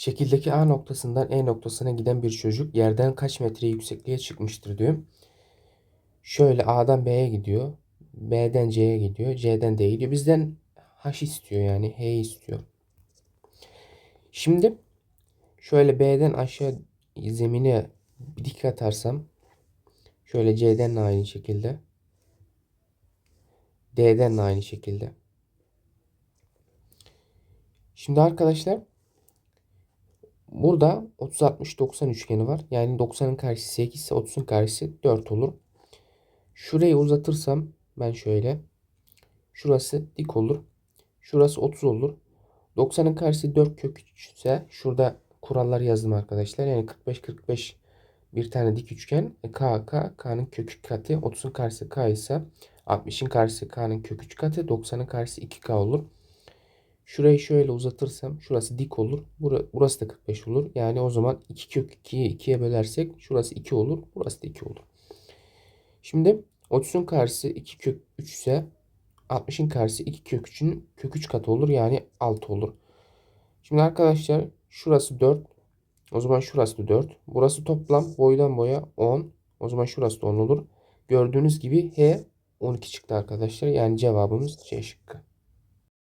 Şekildeki A noktasından E noktasına giden bir çocuk yerden kaç metre yüksekliğe çıkmıştır diyor. Şöyle A'dan B'ye gidiyor. B'den C'ye gidiyor. C'den D'ye gidiyor. Bizden H istiyor yani. H istiyor. Şimdi şöyle B'den aşağı zemine bir dik atarsam şöyle C'den de aynı şekilde D'den de aynı şekilde. Şimdi arkadaşlar burada 30 60 90 üçgeni var. Yani 90'ın karşısı 8 ise 30'un karşısı 4 olur. Şurayı uzatırsam ben şöyle şurası dik olur. Şurası 30 olur. 90'ın karşısı 4 kök 3 ise şurada kurallar yazdım arkadaşlar. Yani 45 45 bir tane dik üçgen. E, K K K'nın kök 3 katı. 30'un karşısı K ise 60'ın karşısı K'nın kök 3 katı. 90'ın karşısı 2K olur. Şurayı şöyle uzatırsam şurası dik olur. Burası da 45 olur. Yani o zaman 2 kök 2'yi 2'ye bölersek şurası 2 olur. Burası da 2 olur. Şimdi 30'un karşısı 2 kök 3 ise 60'ın karşısı 2 kök 3'ün kök 3 katı olur. Yani 6 olur. Şimdi arkadaşlar şurası 4. O zaman şurası da 4. Burası toplam boydan boya 10. O zaman şurası da 10 olur. Gördüğünüz gibi H 12 çıktı arkadaşlar. Yani cevabımız C şıkkı.